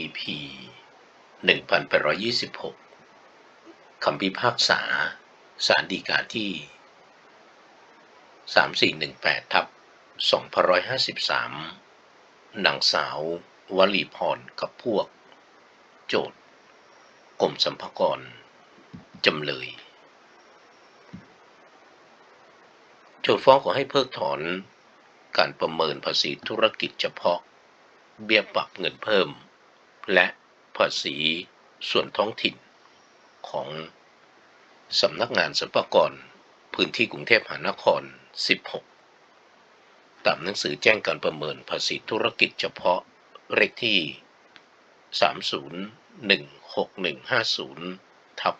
EP 1826 คำพิพากษาสารดีกาที่ 3418 ทับ2553 นางสาววลีพรกับพวก โจทย์กรมสัมภากร จำเลย โจทย์ฟ้องขอให้เพิกถอนการประเมินภาษีธุรกิจเฉพาะ เบี้ยปรับเงินเพิ่ม และภาษีส่วนท้องถิ่นของสำนักงานสรรพากรพื้นที่กรุงเทพมหานคร 16 ตามหนังสือแจ้งการประเมินภาษีธุรกิจเฉพาะเลขที่ 30161150 ทับ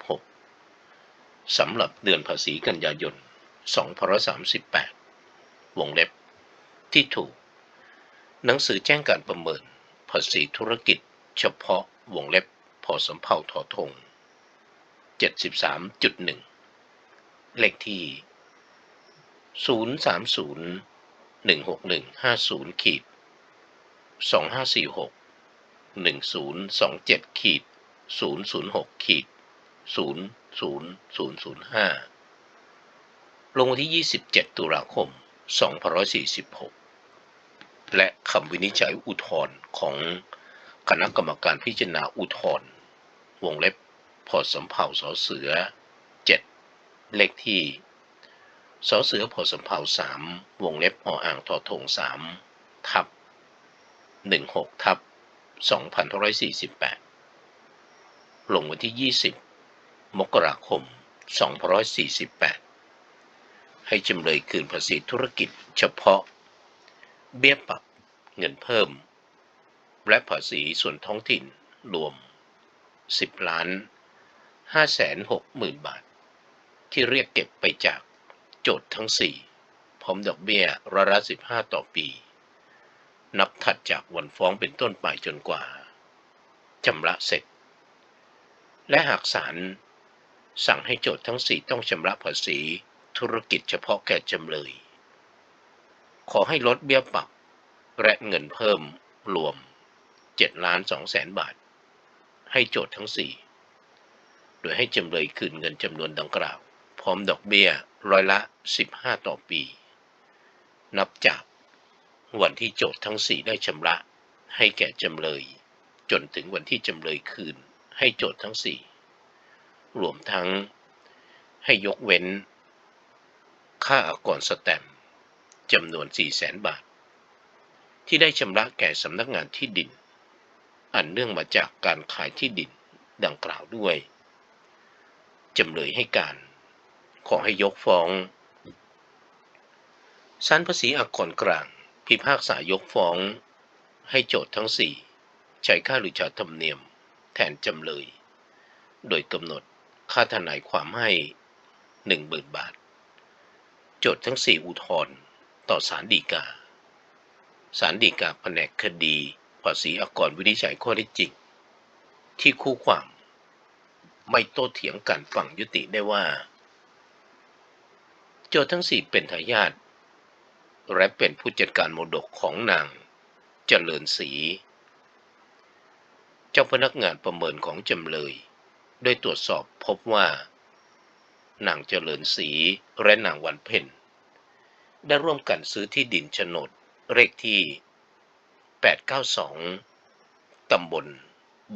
6 สำหรับเดือนภาษีกันยายน 2538 วงเล็บที่ถูก หนังสือแจ้งการประเมินภาษีธุรกิจ เฉพาะวงเล็บพอสำเภาทอทง73.1 เลขที่ 030-16150ขีด2546 1027ขีด006ขีด00005 ลงวันที่ 27 ตุลาคม 2546 และคำวินิจฉัยอุทธรณ์ของ คณะกรรมการพิจารณาอุทธรณ์วงเล็บพอสำเภาสอเสือ 7 เลขที่สอเสือพอสำเภา3วงเล็บออ่างทอทง3ทับ16ทับ2548ลงวันที่20มกราคม2548ให้จำเลยคืนภาษีธุรกิจเฉพาะ เบี้ยปรับเงินเพิ่ม และภาษีส่วนท้องถิ่นรวม 10ล้าน5แสน6หมื่นบาท ที่เรียกเก็บไปจากโจทย์ทั้ง 4 พร้อมดอกเบี้ยร้อยละ15 ต่อปี นับถัดจากวันฟ้องเป็นต้นไปจนกว่าชำระเสร็จ และหากศาลสั่งให้โจทย์ทั้ง 4 ต้องชำระภาษีธุรกิจเฉพาะแก่จำเลย ขอให้ลดเบี้ยปรับและเงินเพิ่มรวม 7ล้าน2แสนบาท ให้โจทย์ทั้ง 4 โดยให้จำเลยคืนเงินจำนวนดังกล่าว พร้อมดอกเบี้ยร้อยละ 15 ต่อปี นับจากวันที่โจทย์ทั้ง 4 ได้ชำระให้แก่จำเลย จนถึงวันที่จำเลยคืนให้โจทย์ทั้ง 4 รวมทั้งให้ยกเว้น ค่าอากรสแตมจำนวน 400,000 บาท ที่ได้ชำระแก่สำนักงานที่ดิน อันเนื่องมาจากการขายที่ดินดังกล่าวด้วย จำเลยให้การ ขอให้ยกฟ้องศาลภาษีอากขรกลาง พิพากษายกฟ้อง ให้โจทย์ทั้ง4ใช้ค่าหรือชาธรรมเนียม แทนจำเลย โดยกำหนดค่าทนายความให้10,000บาท โจทย์ทั้ง4อุทธรณ์ต่อศาลฎีกาศาลฎีกาแผนกคดี ภาษีอากรวินิจฉัยข้อเท็จจริง ที่คู่ความ ไม่โต้เถียงกันฝั่งยุติได้ว่า โจทั้ง4เป็นทายาทและเป็นผู้จัดการมรดกของนางเจริญศรีเจ้าพนักงานประเมินของจำเลยโดยตรวจสอบพบว่า นางเจริญศรีและนางวันเพ็ญได้ร่วมกันซื้อที่ดินโฉนดเลขที่ 892 ตำบล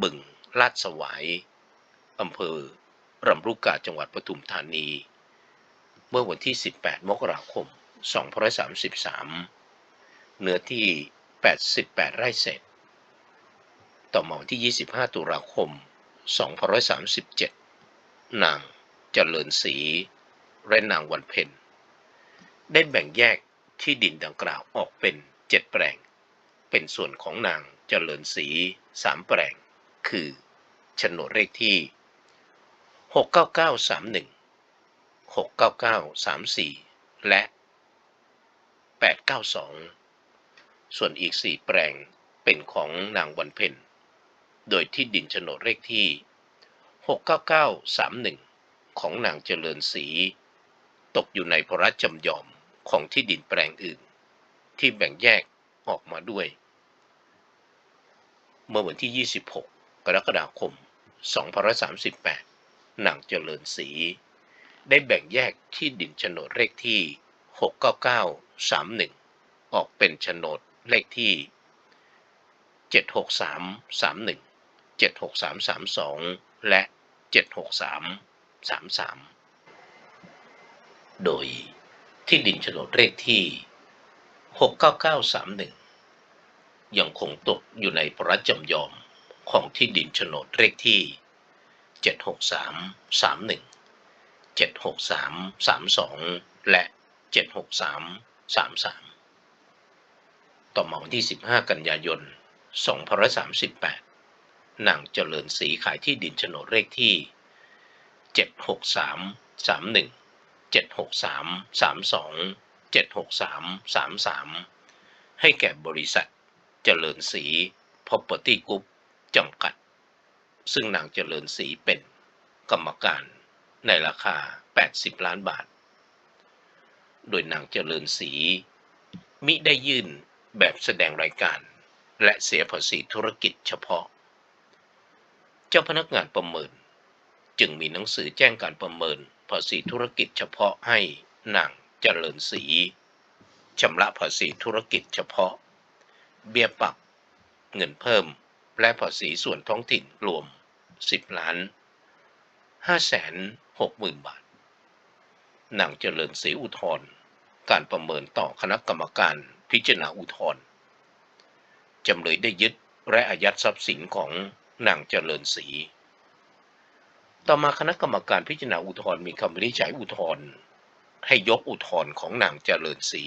บึง ลาดสวาย อำเภอรำลูกกาจังหวัดปทุมธานี เมื่อวันที่ 18 มกราคม 2533 เนื้อที่ 88 ไร่เศษ ต่อมาวันที่ 25 ตุลาคม 2537 นางเจริญศรีและนางวันเพ็ญได้แบ่งแยกที่ดินดังกล่าวออกเป็น 7 แปลง เป็นส่วนของนางเจริญศรี3แปลง คือโฉนดเลขที่ 69931 69934 และ 892 ส่วนอีก 4 แปลงเป็นของนางวันเพ็ญ โดยที่ดินโฉนดเลขที่ 69931 ของนางเจริญศรีตกอยู่ในพระราชจำยอมของที่ดินแปลงอื่น ที่แบ่งแยกออกมาด้วย เมื่อวันที่ 26 กรกฎาคม 2538 นางเจริญศรีได้แบ่งแยกที่ดินโฉนดเลขที่ 69931 ออกเป็นโฉนดเลขที่ 76331 76332 และ 76333 โดยที่ดินโฉนดเลขที่ 69931 ยังคงตกอยู่ในประจำยอมของที่ดินโฉนดเลขที่ 76331 76332 และ 76333 ต่อมาวันที่ 15 กันยายน2538 นางเจริญศรีขายที่ดินโฉนดเลขที่ 76331 76332 76333 ให้แก่บริษัท เจริญศรี Property Group จำกัด ซึ่งนางเจริญศรีเป็นกรรมการในราคา 80 ล้านบาท โดยนางเจริญศรีมิได้ยื่นแบบแสดงรายการ และเสียภาษีธุรกิจเฉพาะ เจ้าพนักงานประเมิน จึงมีหนังสือแจ้งการประเมินภาษีธุรกิจเฉพาะให้นางเจริญศรีชำระภาษีธุรกิจเฉพาะ เบี้ยปรับ เงินเพิ่ม และภาษีส่วนท้องถิ่นรวม 10 ล้าน 5 6 0 0 0 0 บาท นางเจริญศรีอุทธรการประเมินต่อคณะกรรมการพิจารณาอุทธรณ์จำเลยได้ยึดและอายัดทรัพย์สินของนางเจริญศรี ต่อมาคณะกรรมการพิจารณาอุทธรณ์มีคำวินิจฉัยอุทธรณ์ให้ยกอุทธรณ์ของนางเจริญศรี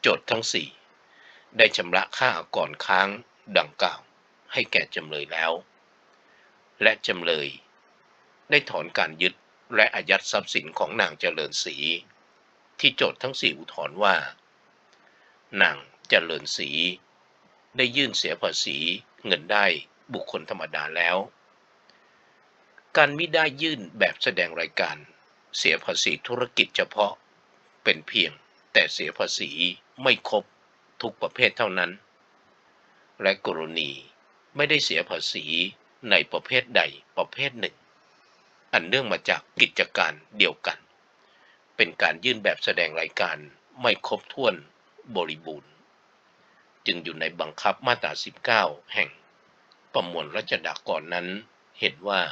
โจทย์ทั้งสี่ ได้ชำระค่าก่อนค้างดังกล่าว ให้แก่จำเลยแล้ว และจำเลย ได้ถอนการยึดและอายัดทรัพย์สินของนางเจริญศรีที่โจทย์ทั้งสี่อุทธรณ์ว่า นางเจริญศรีได้ยื่นเสียภาษีเงินได้บุคคลธรรมดาแล้ว การมิได้ยื่นแบบแสดงรายการ เสียภาษีธุรกิจเฉพาะ เป็นเพียงแต่เสียภาษีไม่ครบ ทุกประเภทเท่านั้น และกรณีไม่ได้เสียภาษีในประเภทใดประเภทหนึ่ง อันเนื่องมาจากกิจการเดียวกัน เป็นการยื่นแบบแสดงรายการไม่ครบถ้วนบริบูรณ์ จึงอยู่ในบังคับมาตรา 19 แห่งประมวลรัชดากรนั้นเห็นว่า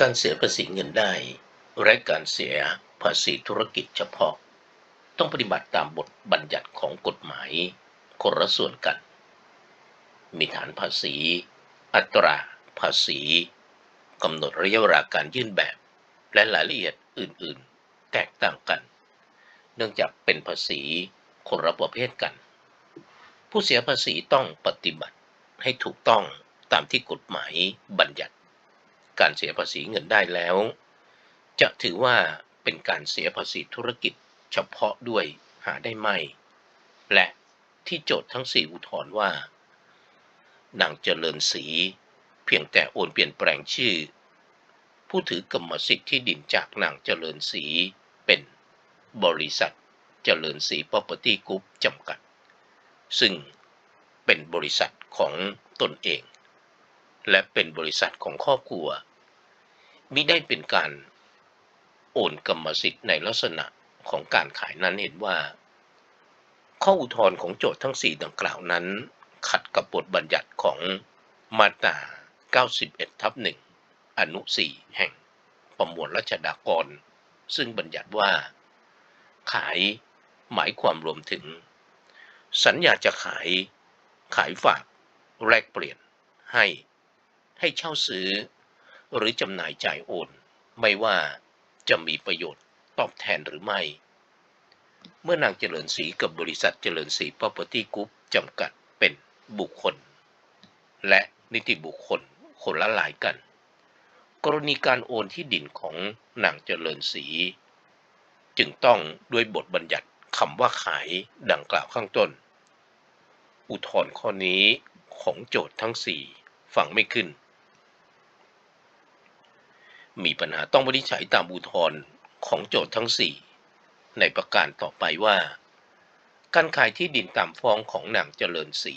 การเสียภาษีเงินได้ และการเสียภาษีธุรกิจเฉพาะ ต้องปฏิบัติตามบทบัญญัติของกฎหมายคนละส่วนกัน มีฐานภาษี อัตราภาษีกำหนดระยะเวลาการยื่นแบบ และรายละเอียดอื่น ๆ แตกต่างกัน เนื่องจากเป็นภาษีคนละประเภทกัน ผู้เสียภาษีต้องปฏิบัติให้ถูกต้องตามที่กฎหมายบัญญัติ การเสียภาษีเงินได้แล้ว จะถือว่าเป็นการเสียภาษีธุรกิจ เฉพาะด้วยหาได้ไม่ และที่โจทย์ทั้งสี่อุทธรณ์ว่า นางเจริญศรีเพียงแต่โอนเปลี่ยนแปลงชื่อ ผู้ถือกรรมสิทธิ์ที่ดินจากนางเจริญศรีเป็นบริษัทเจริญศรี Property Group จำกัด ซึ่งเป็นบริษัทของตนเอง และเป็นบริษัทของครอบครัวมิได้เป็นการโอนกรรมสิทธิ์ในลักษณะ ของการขายนั้นเห็นว่า ข้ออุทธรณ์ของโจทย์ทั้ง 4 ดังกล่าวนั้น ขัดกับบทบัญญัติของมาตรา91ทับ1อนุ 4 แห่งประมวลรัชดากร ซึ่งบัญญัติว่า ขายหมายความรวมถึง สัญญาจะขาย ขายฝาก แลกเปลี่ยน ให้ ให้เช่าซื้อ หรือจำหน่ายจ่ายโอน ไม่ว่าจะมีประโยชน์ ตอบแทนหรือไม่ เมื่อนางเจริญศรีกับบริษัทเจริญศรี Property Group จำกัดเป็นบุคคล และนิติบุคคลคนละหลายกัน กรณีการโอนที่ดินของนางเจริญศรีจึงต้องด้วยบทบัญญัติคำว่าขายดังกล่าวข้างต้น อุทธรณ์ข้อนี้ของโจทย์ทั้งสี่ฟังไม่ขึ้น มีปัญหาต้องวินิจฉัยตามอุทธรณ์ ของโจทย์ทั้ง 4 ในประการต่อไปว่า การขายที่ดินตามฟ้องของนางเจริญศรี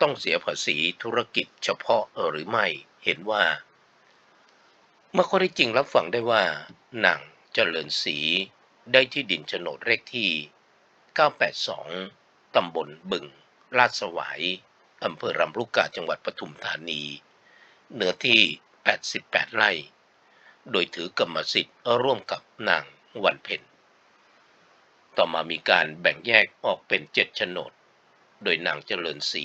ต้องเสียภาษีธุรกิจเฉพาะหรือไม่เห็นว่า เมื่อข้อได้จริงรับฟังได้ว่านางเจริญศรีได้ที่ดินโฉนดเลขที่ 982 ตำบลบึงลาดสวายอำเภอรำลูกกาจังหวัดปทุมธานี เนื้อที่ 88 ไร่ โดยถือกรรมสิทธิ์ร่วมกับนางวันเพ็ญ ต่อมามีการแบ่งแยกออกเป็นเจ็ดโฉนด โดยนางเจริญศรี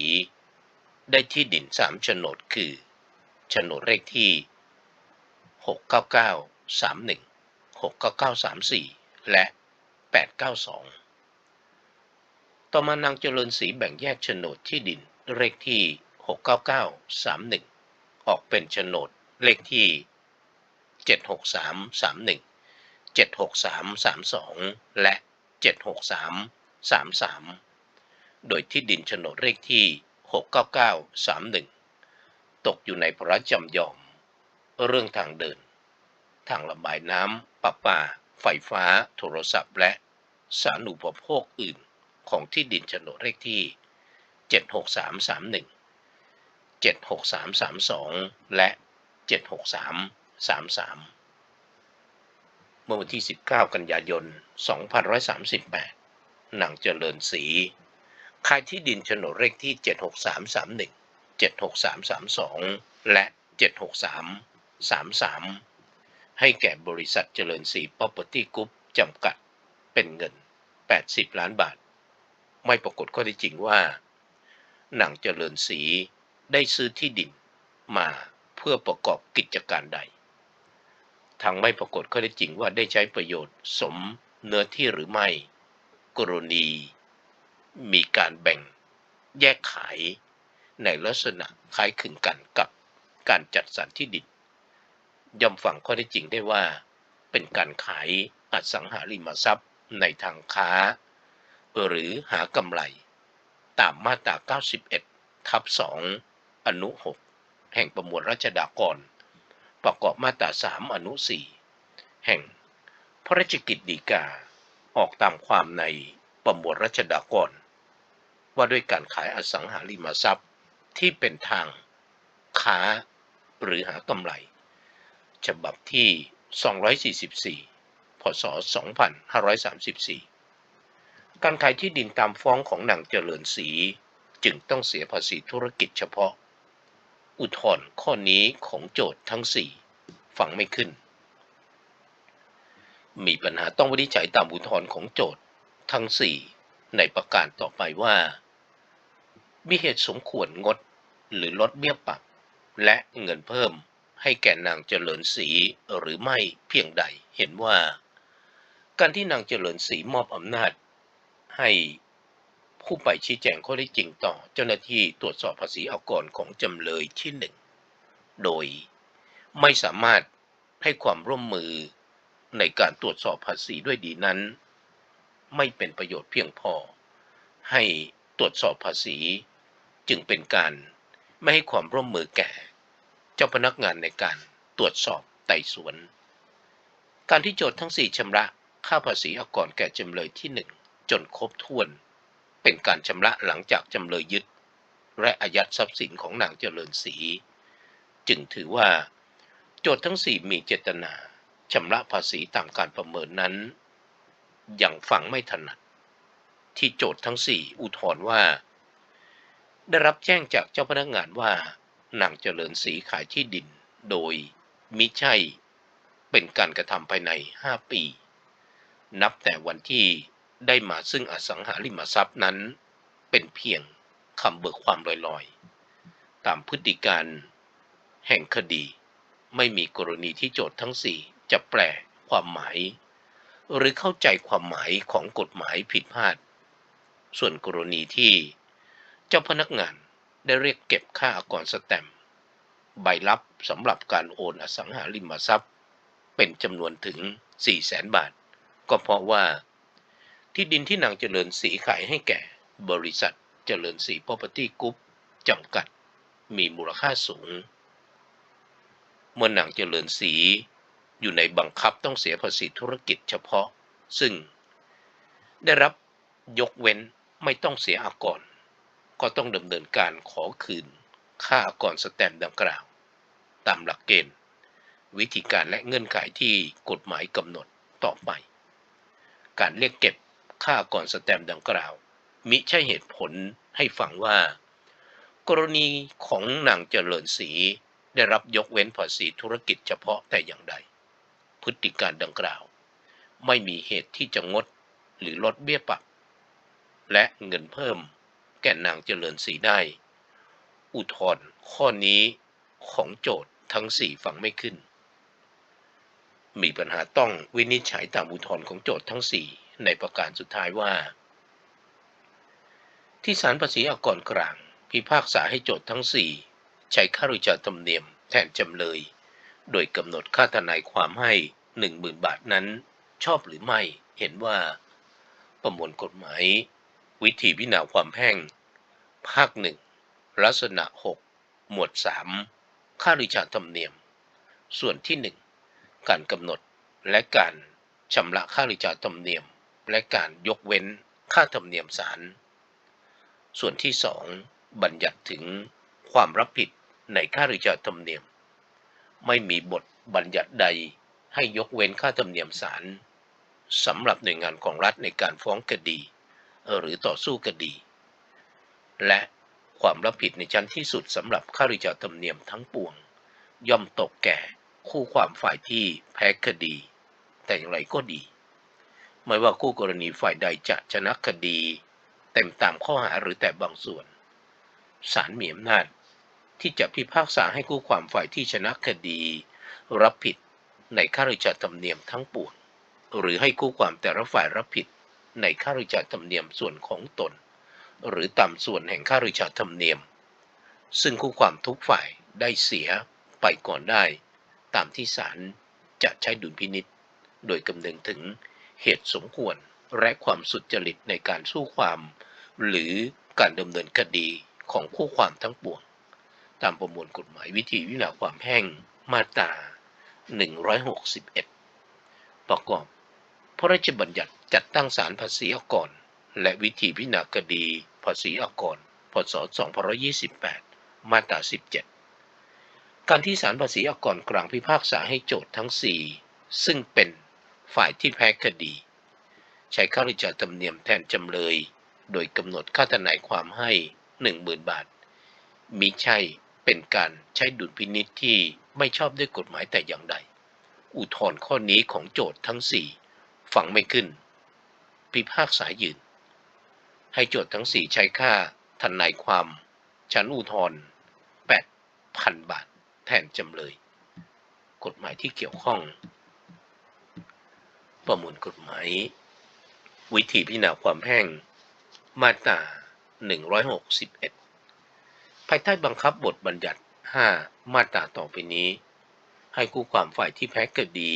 ได้ที่ดินสามโฉนดคือโฉนดเลขที่ 69931 69934 และ 892 ต่อมานางเจริญศรีแบ่งแยกโฉนดที่ดินเลขที่ 69931 ออกเป็นโฉนดเลขที่ 76331 76332 และ 76333 โดยที่ดินโฉนดเลขที่ 69931 ตกอยู่ในพระจำยอม เรื่องทางเดิน ทางระบายน้ำประปา ไฟฟ้า โทรศัพท์ และสาธารณูปโภคอื่นของที่ดินโฉนดเลขที่ 76331 76332 และ 763 76333 เมื่อวันที่ 19 กันยายน 2538 นางเจริญศรีขายที่ดินโฉนดเลขที่ 76331 76332 และ 76333 ให้แก่บริษัทเจริญศรี Property Group จำกัดเป็นเงิน 80 ล้านบาท ไม่ปรากฏข้อเท็จจริงว่า นางเจริญศรีได้ซื้อที่ดินมาเพื่อประกอบกิจการใด ทางไม่ปรากฏข้อเท็จริงว่าได้ใช้ประโยชน์สมเนื้อที่หรือไม่ กรณี มีการแบ่งแยกขายในลักษณะคล้ายคลึงกันกับการจัดสรรที่ดินย่อมฟังข้อเท็จจริงได้ว่า เป็นการขายอสังหาริมทรัพย์ในทางค้า หรือหากำไร ตามมาตรา 91 ทับ 2 อนุ 6 แห่งประมวลรัชดากร ประกอบมาตรา3อนุ4แห่งพระราชกิจฎีกาออกตามความในประมวลรัชดากร ว่าด้วยการขายอสังหาริมทรัพย์ที่เป็นทางค้าหรือหากำไร ฉบับที่ 244 พศ 2534 การขายที่ดินตามฟ้องของนางเจริญศรีจึงต้องเสียภาษีธุรกิจเฉพาะ อุทธรณ์ข้อนี้ของโจทย์ทั้ง 4 ฟังไม่ขึ้น มีปัญหาต้องวินิจฉัยตามอุทธรณ์ของโจทย์ทั้ง 4 ในประการต่อไปว่า มีเหตุสมควรงดหรือลดเบี้ยปรับ และเงินเพิ่มให้แก่นางเจริญศรีหรือไม่เพียงใดเห็นว่า การที่นางเจริญศรีมอบอำนาจให้ ผู้ไปชี้แจงข้อได้จริงต่อเจ้าหน้าที่ตรวจสอบภาษีอากรของจำเลยที่หนึ่งโดยไม่สามารถให้ความร่วมมือในการตรวจสอบภาษีด้วยดีนั้น ไม่เป็นประโยชน์เพียงพอ ให้ตรวจสอบภาษี จึงเป็นการไม่ให้ความร่วมมือแก่ เจ้าพนักงานในการตรวจสอบไต่สวน การที่โจทย์ทั้ง 4ชำระค่าภาษีอากรแก่จำเลยที่ 1 จนครบถ้วน เป็นการชำระหลังจากจำเลยยึด และอายัดทรัพย์สินของนางเจริญศรีจึงถือว่า โจทย์ทั้ง4มีเจตนาชำระภาษีตามการประเมินนั้น อยังฟังไม่ถนัด ที่โจทย์ทั้ง4อุทธรณ์ว่า ได้รับแจ้งจากเจ้าพนักงานว่านางเจริญศรีขายที่ดิน โดยมิใช่เป็นการกระทำภายใน 5 ปี นับแต่วันที่ ได้มาซึ่งอสังหาริมทรัพย์นั้น เป็นเพียงคำเบิกความลอยๆ ตามพฤติการแห่งคดี ไม่มีกรณีที่โจทย์ทั้ง4จะแปลความหมาย หรือเข้าใจความหมายของกฎหมายผิดพลาด ส่วนกรณีที่เจ้าพนักงานได้เรียกเก็บค่าอากรสแตมใบรับสำหรับการโอนอสังหาริมทรัพย์ เป็นจำนวนถึง 4 0 0แสนบาท ก็เพราะว่า ที่ดินที่นางเจริญศรีขายให้แก่ บริษัทเจริญศรี Property Group จำกัด มีมูลค่าสูง เมื่อนางเจริญศรีอยู่ในบังคับต้องเสียภาษีธุรกิจเฉพาะ ซึ่ง ได้รับยกเว้นไม่ต้องเสียอากร ก็ต้องดำเนินการขอคืน ค่าอากรสแตมดังกล่าว ตามหลักเกณฑ์ วิธีการและเงื่อนไขที่กฎหมายกำหนดต่อไป การเรียกเก็บ ค่าอากรสแตมดังกล่าว มิใช่เหตุผลให้ฟังว่า กรณีของนางเจริญศรีได้รับยกเว้นภาษีธุรกิจเฉพาะแต่อย่างใด พฤติการดังกล่าว ไม่มีเหตุที่จะงดหรือลดเบี้ยปรับ และเงินเพิ่มแก่นางเจริญศรีได้ อุทธรณ์ข้อนี้ของโจทย์ทั้งสี่ฟังไม่ขึ้น มีปัญหาต้องวินิจฉัยตามอุทธรณ์ของโจทย์ทั้งสี่ ในประการสุดท้ายว่า ที่ศาลภาษีอากรกลาง พิพากษาให้โจทย์ทั้งสี่ใช้ค่าริจาธรรมเนียมแทนจำเลย โดยกำหนดค่าทนายความให้หนึ่งหมื่นบาทนั้น ชอบหรือไม่เห็นว่า ประมวลกฎหมาย วิธีพิจารณาความแพ่ง ภาคหนึ่งลักษณะ 6 หมวด 3 ค่าริชาธรรมเนียม ส่วนที่ 1 การกำหนดและการชำระค่าริชาธรรมเนียม และการยกเว้นค่าธรรมเนียมศาล ส่วนที่ 2 บัญญัติถึงความรับผิดในค่าริชาธรรมเนียม ไม่มีบทบัญญัติใดให้ยกเว้นค่าธรรมเนียมศาลสำหรับหน่วยงานของรัฐในการฟ้องคดี หรือต่อสู้คดี และความรับผิดในชั้นที่สุดสำหรับค่าริจาธรรมเนียมทั้งปวง ย่อมตกแก่คู่ความฝ่ายที่แพ้คดี แต่อย่างไรก็ดี ไม่ว่าคู่กรณีฝ่ายใดจะชนะคดี เต็มตามข้อหาหรือแต่บางส่วนศาลมีอำนาจที่จะพิพากษาให้คู่ความฝ่ายที่ชนะคดี รับผิดในค่าริจาธรรมเนียมทั้งปวงหรือให้คู่ความแต่ละฝ่ายรับผิดในค่าริจาธรรมเนียมส่วนของตน หรือตามส่วนแห่งค่าริจาธรรมเนียม ซึ่งคู่ความทุกฝ่ายได้เสียไปก่อนได้ ตามที่ศาลจะใช้ดุลพินิษโดยกำนึงถึง เหตุสมควรและความสุจริตในการสู้ความ หรือการดำเนินคดีของคู่ความทั้งปวง ตามประมวลกฎหมายวิธีวินาความแพ่งมาตรา 161 ประกอบ พระราชบัญญัติจัดตั้งศาลภาษีอากร และวิธีพิจารณาคดีภาษีอากร พศ 2528 มาตรา 17 การที่ศาลภาษีอากรกลางพิพากษาให้โจทย์ทั้ง 4 ซึ่งเป็น ฝ่ายที่แพ้คดี ใช้ค่าริจาธรรมเนียมแทนจำเลย โดยกำหนดค่าทนายความให้ 10,000 บาท มิใช่เป็นการใช้ดุลพินิษที่ไม่ชอบด้วยกฎหมายแต่อย่างใด อุทธรณ์ข้อนี้ของโจทย์ทั้ง4ฟังไม่ขึ้น พิพากษายืน ให้โจทย์ทั้ง 4 ใช้ค่าทนายความ ชั้นอุทธรณ์8,000 บาท แทนจำเลย กฎหมายที่เกี่ยวข้อง ประมวลกฎหมาย วิธีพิจารณาความแพ่ง มาตรา 161 ภายใต้บังคับบทบัญญัติ 5 มาตราต่อไปนี้ ให้คู่ความฝ่ายที่แพ้คดี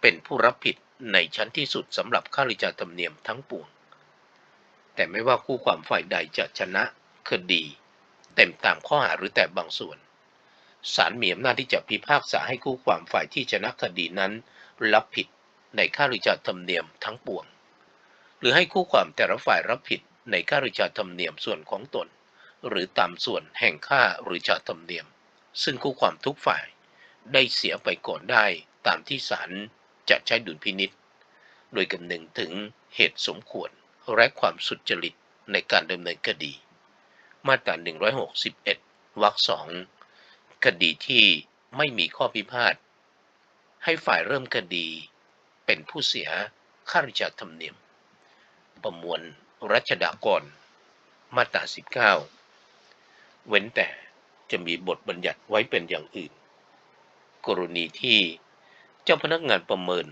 เป็นผู้รับผิดในชั้นที่สุดสำหรับค่าริจาธรรมเนียมทั้งปวง แต่ไม่ว่าคู่ความฝ่ายใดจะชนะคดี เต็มตามข้อหาหรือแต่บางส่วนศาลมีอำนาจที่จะพิพากษาให้คู่ความฝ่ายที่ชนะคดีนั้น รับผิด ในค่าริจาธรรมเนียมทั้งปวง หรือให้คู่ความแต่ละฝ่ายรับผิดในค่าริจาธรรมเนียมส่วนของตน หรือตามส่วนแห่งค่าริจาธรรมเนียม ซึ่งคู่ความทุกฝ่ายได้เสียไปก่อนได้ตามที่ศาลจะใช้ดุลพินิษโดยกำนึงถึงเหตุสมควรและความสุจริตในการดำเนินคดี มาตรา 161 วรรคสองคดีที่ไม่มีข้อพิพาทให้ฝ่ายเริ่มคดี เป็นผู้เสียค่าริจาธรรมเนียม ประมวลรัชดากร มาตรา19 เว้นแต่จะมีบทบัญญัติไว้เป็นอย่างอื่น กรณีที่เจ้าพนักงานประเมิน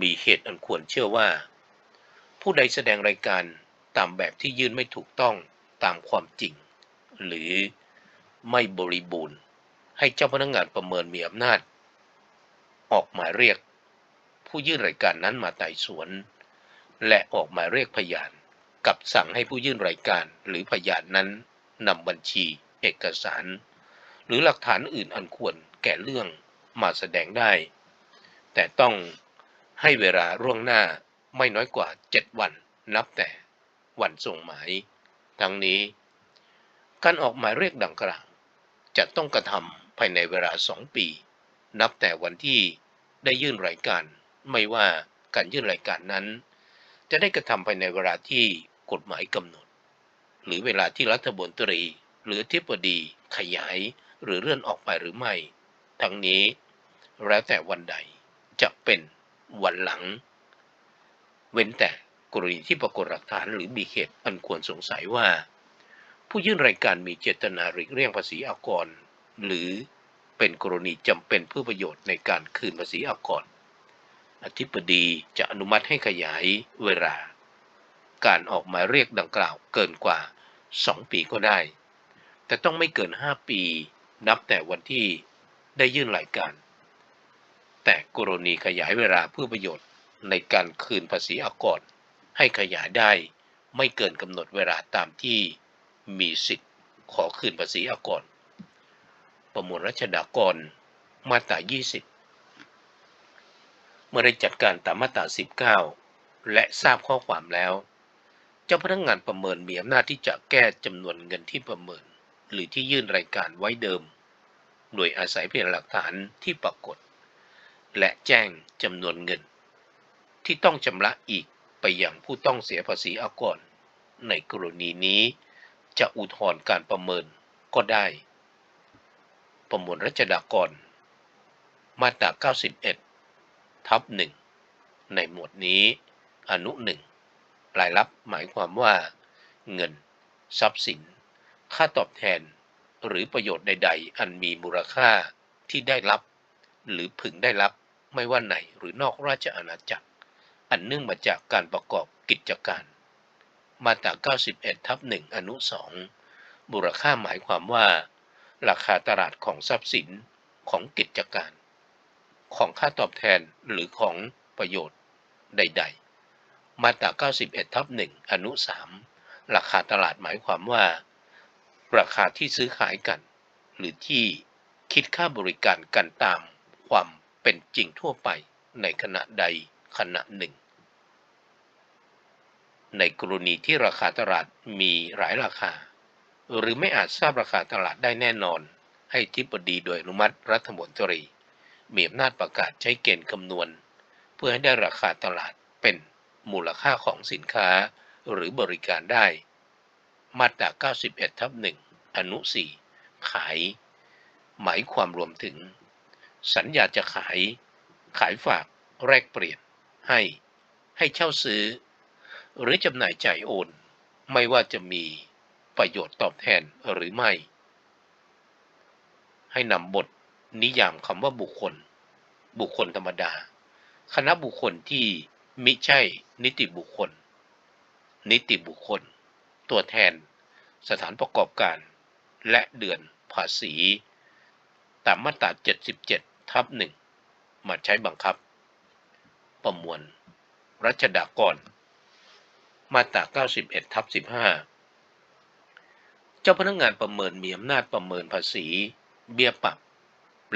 มีเหตุอันควรเชื่อว่า ผู้ใดแสดงรายการตามแบบที่ยื่นไม่ถูกต้องตามความจริง หรือไม่บริบูรณ์ ให้เจ้าพนักงานประเมินมีอำนาจ ออกหมายเรียก ผู้ยื่นรายการนั้นมาไต่สวน และออกหมายเรียกพยานกับสั่งให้ผู้ยื่นรายการหรือพยานนั้นนำบัญชี เอกสาร หรือหลักฐานอื่นอันควรแก่เรื่องมาแสดงได้ แต่ต้องให้เวลาร่วงหน้าไม่น้อยกว่า 7 วันนับแต่วันส่งหมาย ทั้งนี้ การออกหมายเรียกดังกล่าวจะต้องกระทำภายในเวลาสองปี นับแต่วันที่ได้ยื่นรายการ ไม่ว่าการยื่นรายการนั้น จะได้กระทำภายในเวลาที่กฎหมายกำหนด หรือเวลาที่รัฐบนตรี หรือทิบดี ขยาย หรือเลื่อนออกไปหรือไม่ ทั้งนี้แล้วแต่วันใดจะเป็นวันหลัง เว้นแต่กรณีที่ปรากฏหลักฐานหรือมีเหตุอันควรสงสัยว่า ผู้ยื่นรายการมีเจตนาหลีกเลี่ยงภาษีอากร หรือเป็นกรณีจำเป็นเพื่อประโยชน์ในการคืนภาษีอากร อธิบดีจะอนุมัติให้ขยายเวลา การออกหมายเรียกดังกล่าวเกินกว่า 2 ปีก็ได้ แต่ต้องไม่เกิน 5 ปี นับแต่วันที่ได้ยื่นรายการ แต่กรณีขยายเวลาเพื่อประโยชน์ในการคืนภาษีอากรให้ขยายได้ไม่เกินกำหนดเวลาตามที่มีสิทธิ์ขอคืนภาษีอากร ประมวลรัชดากร มาตรา 20 เมื่อได้จัดการตามมาตรา 19 และทราบข้อความแล้ว เจ้าพนักงานประเมินมีอำนาจที่จะแก้จำนวนเงินที่ประเมิน หรือที่ยื่นรายการไว้เดิม โดยอาศัยพยานหลักฐานที่ปรากฏ และแจ้งจำนวนเงิน ที่ต้องชำระอีกไปยังผู้ต้องเสียภาษีอากร ในกรณีนี้จะอุทธรณ์การประเมินก็ได้ ประมวลรัชดากร มาตรา91 ทับหนึ่งในหมวดนี้ อนุหนึ่งรายรับหมายความว่า เงิน ทรัพย์สิน ค่าตอบแทน หรือประโยชน์ใด ๆ อันมีมูลค่าที่ได้รับ หรือพึงได้รับไม่ว่าในหรือนอกราชอาณาจักร อันเนื่องมาจากการประกอบกิจการ มาตรา91ทับ1อนุ2มูลค่าหมายความว่า ราคาตลาดของทรัพย์สินของกิจการ ของค่าตอบแทนหรือของประโยชน์ใด ๆ มาตรา91ทับ1อนุ 3 ราคาตลาดหมายความว่า ราคาที่ซื้อขายกัน หรือที่คิดค่าบริการกันตามความเป็นจริงทั่วไปในขณะใดขณะหนึ่ง ในกรณีที่ราคาตลาดมีหลายราคา หรือไม่อาจทราบราคาตลาดได้แน่นอน ให้ทิบดีโดยอนุมัติรัฐมนตรี มีอำนาจประกาศใช้เกณฑ์คำนวณ เพื่อให้ได้ราคาตลาดเป็นมูลค่าของสินค้าหรือบริการได้ มาตรา 91 ทับ 1 อนุ 4 ขาย หมายความรวมถึง สัญญาจะขาย ขายฝาก แลกเปลี่ยน ให้ ให้เช่าซื้อ หรือจำหน่ายจ่ายโอน ไม่ว่าจะมีประโยชน์ตอบแทนหรือไม่ ให้นำบท นิยามคำว่าบุคคล บุคคลธรรมดา คณะบุคคลที่มิใช่นิติบุคคล นิติบุคคล ตัวแทน สถานประกอบการ และเดือนภาษี ตามมาตรา 77 ทับหนึ่งมาใช้บังคับ ประมวล รัชดากร มาตรา 91 ทับ 15 เจ้าพนักงานประเมินมีอำนาจประเมินภาษี เบี้ยปรับ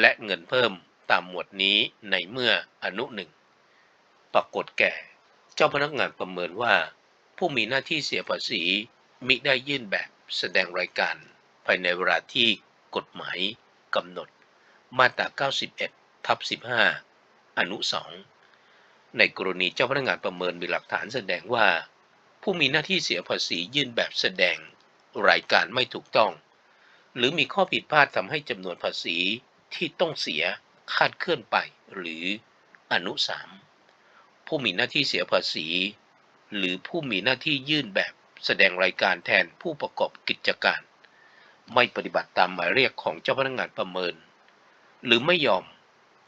และเงินเพิ่มตามหมวดนี้ในเมื่ออนุหนึ่งปรากฏแก่ เจ้าพนักงานประเมินว่า ผู้มีหน้าที่เสียภาษีมิได้ยื่นแบบแสดงรายการ ภายในเวลาที่กฎหมายกำหนด มาตรา 91 ทับ 15 อนุ 2 ในกรณีเจ้าพนักงานประเมินมีหลักฐานแสดงว่า ผู้มีหน้าที่เสียภาษียื่นแบบแสดงรายการไม่ถูกต้อง หรือมีข้อผิดพลาดทำให้จำนวนภาษี ที่ต้องเสียคาดเคลื่อนไป หรืออนุ3ผู้มีหน้าที่เสียภาษี หรือผู้มีหน้าที่ยื่นแบบแสดงรายการแทนผู้ประกอบกิจการ ไม่ปฏิบัติตามหมายเรียกของเจ้าพนักงานประเมิน หรือไม่ยอม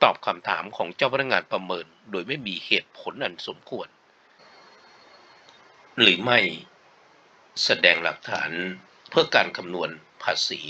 ตอบคำถามของเจ้าพนักงานประเมิน โดยไม่มีเหตุผลอันสมควร หรือไม่แสดงหลักฐานเพื่อการคำนวณภาษี